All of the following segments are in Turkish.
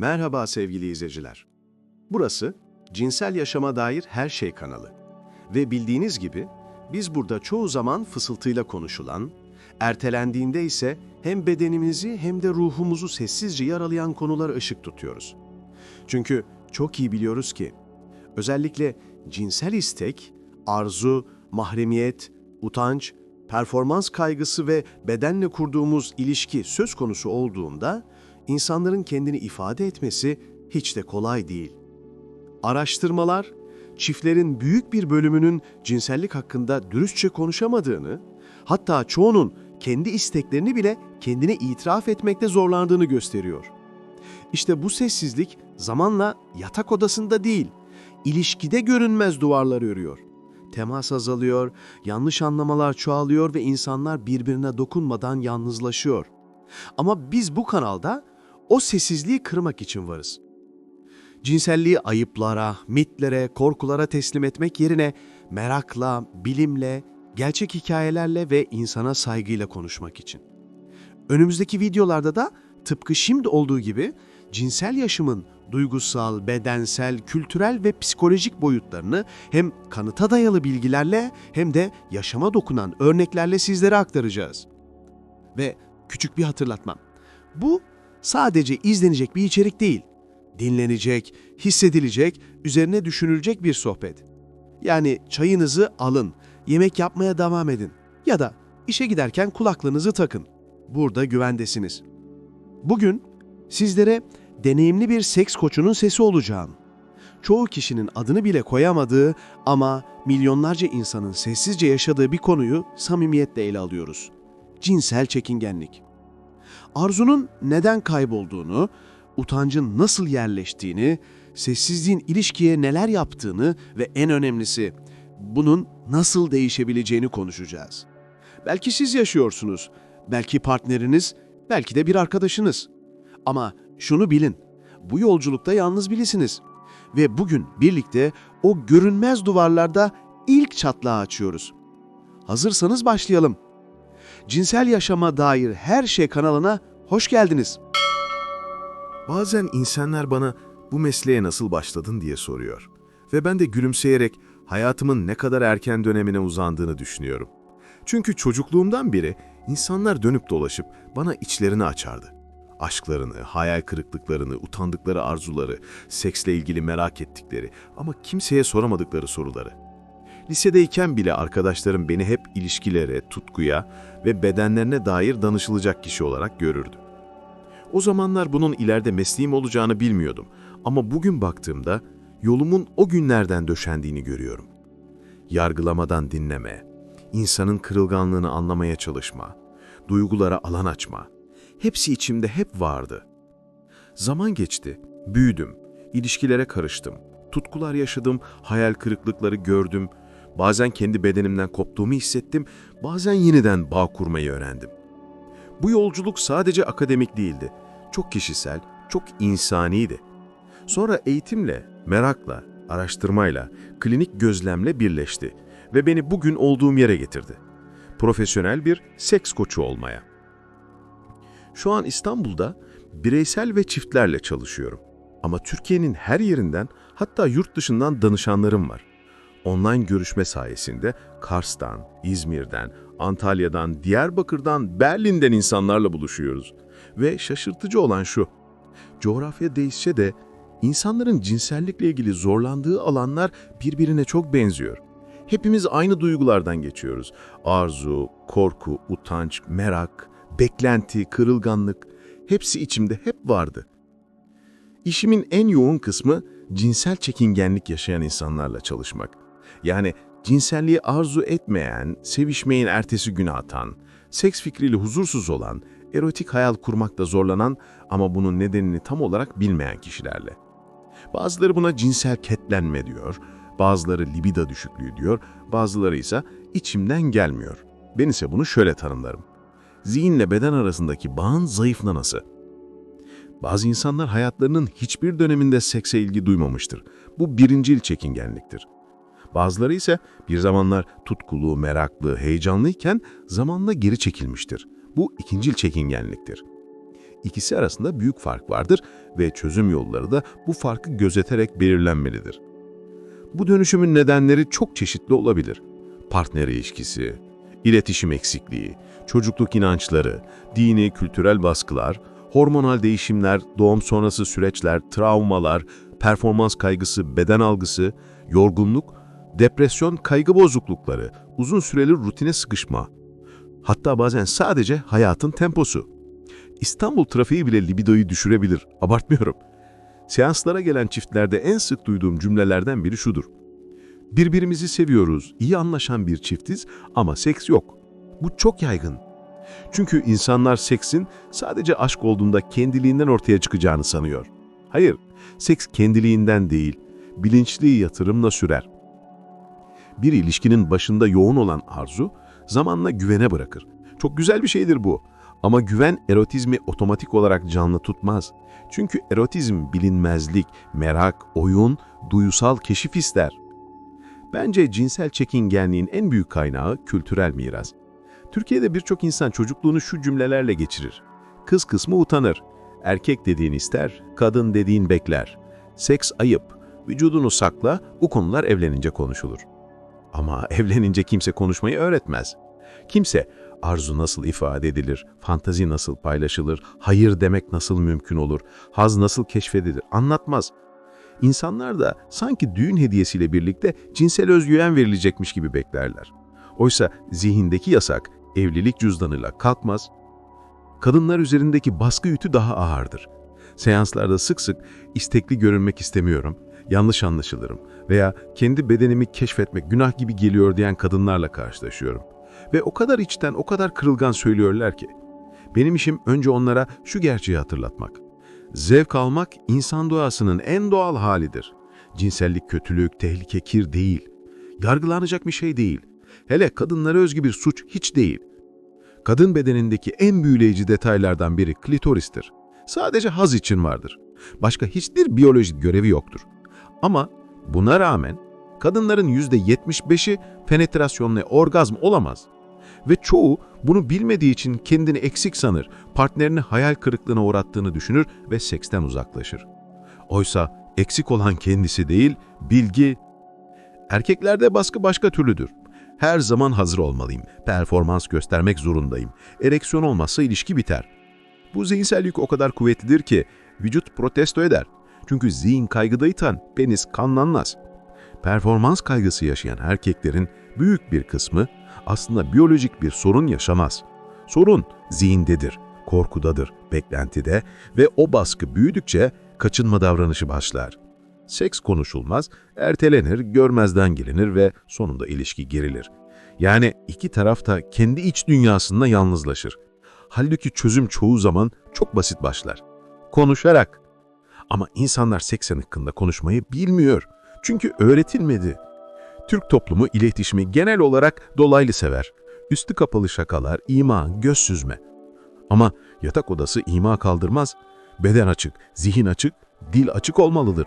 Merhaba sevgili izleyiciler. Burası Cinsel Yaşama Dair Her Şey kanalı. Ve bildiğiniz gibi biz burada çoğu zaman fısıltıyla konuşulan, ertelendiğinde ise hem bedenimizi hem de ruhumuzu sessizce yaralayan konulara ışık tutuyoruz. Çünkü çok iyi biliyoruz ki özellikle cinsel istek, arzu, mahremiyet, utanç, performans kaygısı ve bedenle kurduğumuz ilişki söz konusu olduğunda insanların kendini ifade etmesi hiç de kolay değil. Araştırmalar, çiftlerin büyük bir bölümünün cinsellik hakkında dürüstçe konuşamadığını, hatta çoğunun kendi isteklerini bile kendine itiraf etmekte zorlandığını gösteriyor. İşte bu sessizlik zamanla yatak odasında değil, ilişkide görünmez duvarlar örüyor. Temas azalıyor, yanlış anlamalar çoğalıyor ve insanlar birbirine dokunmadan yalnızlaşıyor. Ama biz bu kanalda o sessizliği kırmak için varız. Cinselliği ayıplara, mitlere, korkulara teslim etmek yerine merakla, bilimle, gerçek hikayelerle ve insana saygıyla konuşmak için. Önümüzdeki videolarda da tıpkı şimdi olduğu gibi cinsel yaşamın duygusal, bedensel, kültürel ve psikolojik boyutlarını hem kanıta dayalı bilgilerle hem de yaşama dokunan örneklerle sizlere aktaracağız. Ve küçük bir hatırlatmam. Bu sadece izlenecek bir içerik değil. Dinlenecek, hissedilecek, üzerine düşünülecek bir sohbet. Yani çayınızı alın, yemek yapmaya devam edin ya da işe giderken kulaklığınızı takın. Burada güvendesiniz. Bugün sizlere deneyimli bir seks koçunun sesi olacağım. Çoğu kişinin adını bile koyamadığı ama milyonlarca insanın sessizce yaşadığı bir konuyu samimiyetle ele alıyoruz. Cinsel çekingenlik. Arzunun neden kaybolduğunu, utancın nasıl yerleştiğini, sessizliğin ilişkiye neler yaptığını ve en önemlisi bunun nasıl değişebileceğini konuşacağız. Belki siz yaşıyorsunuz, belki partneriniz, belki de bir arkadaşınız. Ama şunu bilin, bu yolculukta yalnız bilisiniz. Ve bugün birlikte o görünmez duvarlarda ilk çatlağı açıyoruz. Hazırsanız başlayalım. Cinsel yaşama dair her şey kanalına hoş geldiniz. Bazen insanlar bana bu mesleğe nasıl başladın diye soruyor. Ve ben de gülümseyerek hayatımın ne kadar erken dönemine uzandığını düşünüyorum. Çünkü çocukluğumdan beri insanlar dönüp dolaşıp bana içlerini açardı. Aşklarını, hayal kırıklıklarını, utandıkları arzuları, seksle ilgili merak ettikleri ama kimseye soramadıkları soruları. Lisedeyken bile arkadaşlarım beni hep ilişkilere, tutkuya ve bedenlerine dair danışılacak kişi olarak görürdü. O zamanlar bunun ileride mesleğim olacağını bilmiyordum ama bugün baktığımda yolumun o günlerden döşendiğini görüyorum. Yargılamadan dinleme, insanın kırılganlığını anlamaya çalışma, duygulara alan açma, hepsi içimde hep vardı. Zaman geçti, büyüdüm, ilişkilere karıştım, tutkular yaşadım, hayal kırıklıkları gördüm, bazen kendi bedenimden koptuğumu hissettim, bazen yeniden bağ kurmayı öğrendim. Bu yolculuk sadece akademik değildi. Çok kişisel, çok insaniydi. Sonra eğitimle, merakla, araştırmayla, klinik gözlemle birleşti ve beni bugün olduğum yere getirdi. Profesyonel bir seks koçu olmaya. Şu an İstanbul'da bireysel ve çiftlerle çalışıyorum. Ama Türkiye'nin her yerinden hatta yurt dışından danışanlarım var. Online görüşme sayesinde Kars'tan, İzmir'den, Antalya'dan, Diyarbakır'dan, Berlin'den insanlarla buluşuyoruz. Ve şaşırtıcı olan şu, coğrafya değişse de insanların cinsellikle ilgili zorlandığı alanlar birbirine çok benziyor. Hepimiz aynı duygulardan geçiyoruz. Arzu, korku, utanç, merak, beklenti, kırılganlık hepsi içimde hep vardı. İşimin en yoğun kısmı cinsel çekingenlik yaşayan insanlarla çalışmak. Yani cinselliği arzu etmeyen, sevişmeyin ertesi güne atan, seks fikriyle huzursuz olan, erotik hayal kurmakta zorlanan ama bunun nedenini tam olarak bilmeyen kişilerle. Bazıları buna cinsel ketlenme diyor, bazıları libido düşüklüğü diyor, bazıları ise içimden gelmiyor. Ben ise bunu şöyle tanımlarım. Zihinle beden arasındaki bağın zayıflaması. Bazı insanlar hayatlarının hiçbir döneminde sekse ilgi duymamıştır. Bu birincil çekingenliktir. Bazıları ise bir zamanlar tutkulu, meraklı, heyecanlıyken zamanla geri çekilmiştir. Bu ikincil çekingenliktir. ikisi arasında büyük fark vardır ve çözüm yolları da bu farkı gözeterek belirlenmelidir. Bu dönüşümün nedenleri çok çeşitli olabilir. Partner ilişkisi, iletişim eksikliği, çocukluk inançları, dini kültürel baskılar, hormonal değişimler, doğum sonrası süreçler, travmalar, performans kaygısı, beden algısı, yorgunluk, depresyon, kaygı bozuklukları, uzun süreli rutine sıkışma. Hatta bazen sadece hayatın temposu. İstanbul trafiği bile libidoyu düşürebilir, abartmıyorum. Seanslara gelen çiftlerde en sık duyduğum cümlelerden biri şudur. Birbirimizi seviyoruz, iyi anlaşan bir çiftiz ama seks yok. Bu çok yaygın. Çünkü insanlar seksin sadece aşk olduğunda kendiliğinden ortaya çıkacağını sanıyor. Hayır, seks kendiliğinden değil, bilinçli yatırımla sürer. Bir ilişkinin başında yoğun olan arzu, zamanla güvene bırakır. Çok güzel bir şeydir bu. Ama güven erotizmi otomatik olarak canlı tutmaz. Çünkü erotizm bilinmezlik, merak, oyun, duysal keşif ister. Bence cinsel çekingenliğin en büyük kaynağı kültürel miras. Türkiye'de birçok insan çocukluğunu şu cümlelerle geçirir. Kız kısmı utanır. Erkek dediğin ister, kadın dediğin bekler. Seks ayıp. Vücudunu sakla, bu konular evlenince konuşulur. Ama evlenince kimse konuşmayı öğretmez. Kimse arzu nasıl ifade edilir, fantazi nasıl paylaşılır, hayır demek nasıl mümkün olur, haz nasıl keşfedilir anlatmaz. İnsanlar da sanki düğün hediyesiyle birlikte cinsel özgüven verilecekmiş gibi beklerler. Oysa zihindeki yasak evlilik cüzdanıyla kalkmaz. Kadınlar üzerindeki baskı yükü daha ağırdır. Seanslarda sık sık istekli görünmek istemiyorum, yanlış anlaşılırım veya kendi bedenimi keşfetmek günah gibi geliyor diyen kadınlarla karşılaşıyorum. Ve o kadar içten, o kadar kırılgan söylüyorlar ki. Benim işim önce onlara şu gerçeği hatırlatmak. Zevk almak insan doğasının en doğal halidir. Cinsellik kötülük, tehlike, kir değil. Yargılanacak bir şey değil. Hele kadınlara özgü bir suç hiç değil. Kadın bedenindeki en büyüleyici detaylardan biri klitoristir. Sadece haz için vardır. Başka hiçbir biyolojik görevi yoktur. Ama buna rağmen kadınların %75'i penetrasyonla orgazm olamaz. Ve çoğu bunu bilmediği için kendini eksik sanır, partnerini hayal kırıklığına uğrattığını düşünür ve seksten uzaklaşır. Oysa eksik olan kendisi değil, bilgi. Erkeklerde baskı başka türlüdür. Her zaman hazır olmalıyım, performans göstermek zorundayım. Ereksiyon olmazsa ilişki biter. Bu zihinsel yük o kadar kuvvetlidir ki vücut protesto eder. Çünkü zihin kaygıdaytan penis kanlanmaz. Performans kaygısı yaşayan erkeklerin büyük bir kısmı aslında biyolojik bir sorun yaşamaz. Sorun zihindedir, korkudadır, beklentide ve o baskı büyüdükçe kaçınma davranışı başlar. Seks konuşulmaz, ertelenir, görmezden gelinir ve sonunda ilişki gerilir. Yani iki taraf da kendi iç dünyasında yalnızlaşır. Halbuki çözüm çoğu zaman çok basit başlar. Konuşarak. Ama insanlar seks hakkında konuşmayı bilmiyor. Çünkü öğretilmedi. Türk toplumu iletişimi genel olarak dolaylı sever. Üstü kapalı şakalar, ima, göz süzme. Ama yatak odası ima kaldırmaz. Beden açık, zihin açık, dil açık olmalıdır.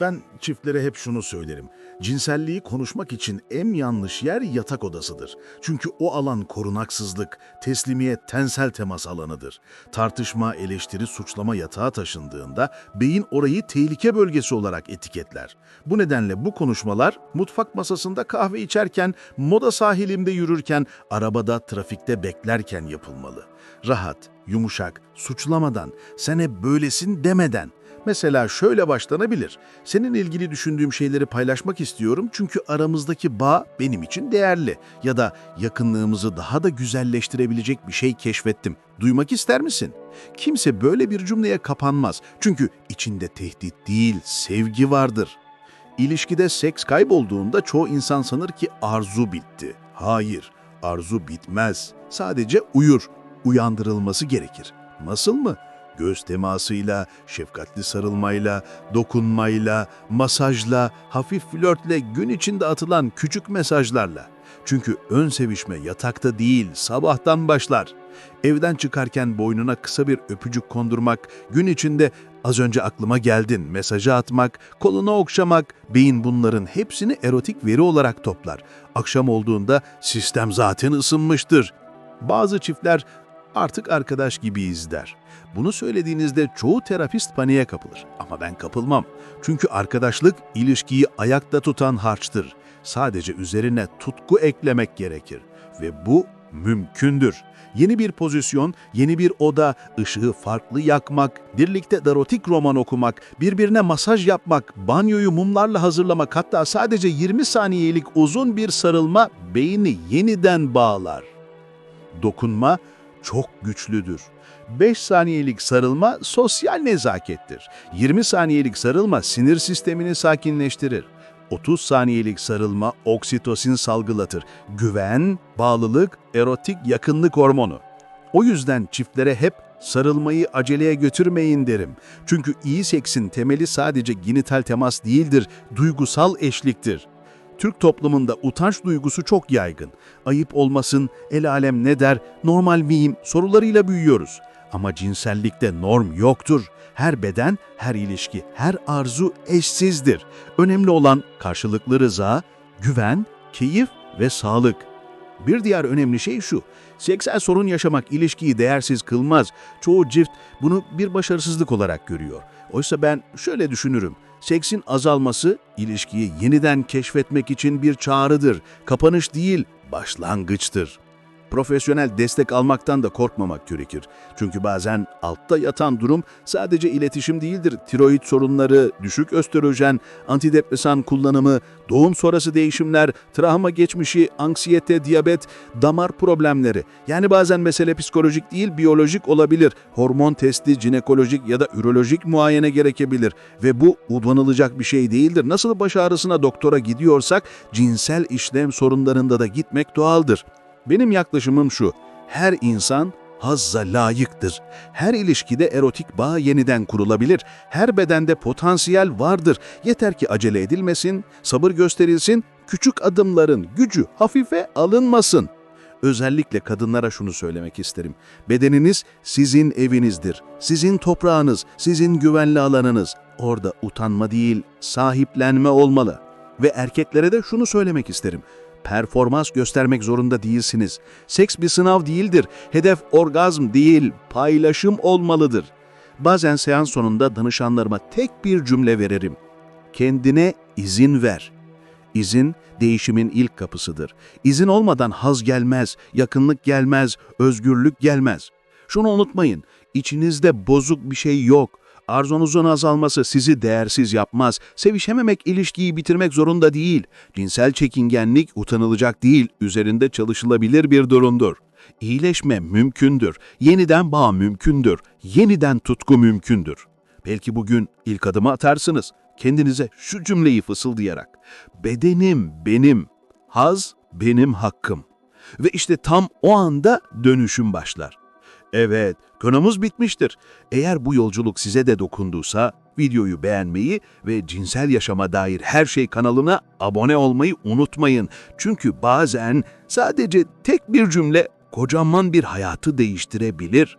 Ben çiftlere hep şunu söylerim. Cinselliği konuşmak için en yanlış yer yatak odasıdır. Çünkü o alan korunaksızlık, teslimiyet, tensel temas alanıdır. Tartışma, eleştiri, suçlama yatağa taşındığında beyin orayı tehlike bölgesi olarak etiketler. Bu nedenle bu konuşmalar mutfak masasında kahve içerken, moda sahilimde yürürken, arabada, trafikte beklerken yapılmalı. Rahat, yumuşak, suçlamadan, sen hep böylesin demeden. Mesela şöyle başlanabilir. Senin ilgili düşündüğüm şeyleri paylaşmak istiyorum çünkü aramızdaki bağ benim için değerli. Ya da yakınlığımızı daha da güzelleştirebilecek bir şey keşfettim. Duymak ister misin? Kimse böyle bir cümleye kapanmaz. Çünkü içinde tehdit değil, sevgi vardır. İlişkide seks kaybolduğunda çoğu insan sanır ki arzu bitti. Hayır, arzu bitmez. Sadece uyur. Uyandırılması gerekir. Nasıl mı? Göz temasıyla, şefkatli sarılmayla, dokunmayla, masajla, hafif flörtle, gün içinde atılan küçük mesajlarla. Çünkü ön sevişme yatakta değil, sabahtan başlar. Evden çıkarken boynuna kısa bir öpücük kondurmak, gün içinde az önce aklıma geldin mesajı atmak, koluna okşamak, beyin bunların hepsini erotik veri olarak toplar. Akşam olduğunda sistem zaten ısınmıştır. Bazı çiftler Artık arkadaş gibiyiz der. Bunu söylediğinizde çoğu terapist paniğe kapılır. Ama ben kapılmam. Çünkü arkadaşlık ilişkiyi ayakta tutan harçtır. Sadece üzerine tutku eklemek gerekir. Ve bu mümkündür. Yeni bir pozisyon, yeni bir oda, ışığı farklı yakmak, birlikte erotik roman okumak, birbirine masaj yapmak, banyoyu mumlarla hazırlamak hatta sadece 20 saniyelik uzun bir sarılma beyni yeniden bağlar. Dokunma çok güçlüdür. 5 saniyelik sarılma sosyal nezakettir. 20 saniyelik sarılma sinir sistemini sakinleştirir. 30 saniyelik sarılma oksitosin salgılatır. Güven, bağlılık, erotik yakınlık hormonu. O yüzden çiftlere hep sarılmayı aceleye götürmeyin derim. Çünkü iyi seksin temeli sadece genital temas değildir, duygusal eşliktir. Türk toplumunda utanç duygusu çok yaygın. Ayıp olmasın, el alem ne der, normal miyim sorularıyla büyüyoruz. Ama cinsellikte norm yoktur. Her beden, her ilişki, her arzu eşsizdir. Önemli olan karşılıklı rıza, güven, keyif ve sağlık. Bir diğer önemli şey şu, seksel sorun yaşamak ilişkiyi değersiz kılmaz. Çoğu çift bunu bir başarısızlık olarak görüyor. Oysa ben şöyle düşünürüm, seksin azalması ilişkiyi yeniden keşfetmek için bir çağrıdır, kapanış değil, başlangıçtır. Profesyonel destek almaktan da korkmamak gerekir. Çünkü bazen altta yatan durum sadece iletişim değildir. Tiroid sorunları, düşük östrojen, antidepresan kullanımı, doğum sonrası değişimler, travma geçmişi, anksiyete, diyabet, damar problemleri. Yani bazen mesele psikolojik değil, biyolojik olabilir. Hormon testi, jinekolojik ya da ürolojik muayene gerekebilir. Ve bu utanılacak bir şey değildir. Nasıl baş ağrısına doktora gidiyorsak, cinsel işlem sorunlarında da gitmek doğaldır. Benim yaklaşımım şu, her insan hazza layıktır. Her ilişkide erotik bağ yeniden kurulabilir. Her bedende potansiyel vardır. Yeter ki acele edilmesin, sabır gösterilsin, küçük adımların gücü hafife alınmasın. Özellikle kadınlara şunu söylemek isterim. Bedeniniz sizin evinizdir. Sizin toprağınız, sizin güvenli alanınız. Orada utanma değil, sahiplenme olmalı. Ve erkeklere de şunu söylemek isterim performans göstermek zorunda değilsiniz. Seks bir sınav değildir. Hedef orgazm değil, paylaşım olmalıdır. Bazen seans sonunda danışanlarıma tek bir cümle veririm. Kendine izin ver. İzin değişimin ilk kapısıdır. İzin olmadan haz gelmez, yakınlık gelmez, özgürlük gelmez. Şunu unutmayın, içinizde bozuk bir şey yok. Arzunuzun azalması sizi değersiz yapmaz. Sevişememek ilişkiyi bitirmek zorunda değil. Cinsel çekingenlik utanılacak değil, üzerinde çalışılabilir bir durumdur. İyileşme mümkündür. Yeniden bağ mümkündür. Yeniden tutku mümkündür. Belki bugün ilk adımı atarsınız. Kendinize şu cümleyi fısıldayarak. Bedenim benim, haz benim hakkım. Ve işte tam o anda dönüşüm başlar. Evet, konumuz bitmiştir. Eğer bu yolculuk size de dokunduysa videoyu beğenmeyi ve cinsel yaşama dair her şey kanalına abone olmayı unutmayın. Çünkü bazen sadece tek bir cümle kocaman bir hayatı değiştirebilir.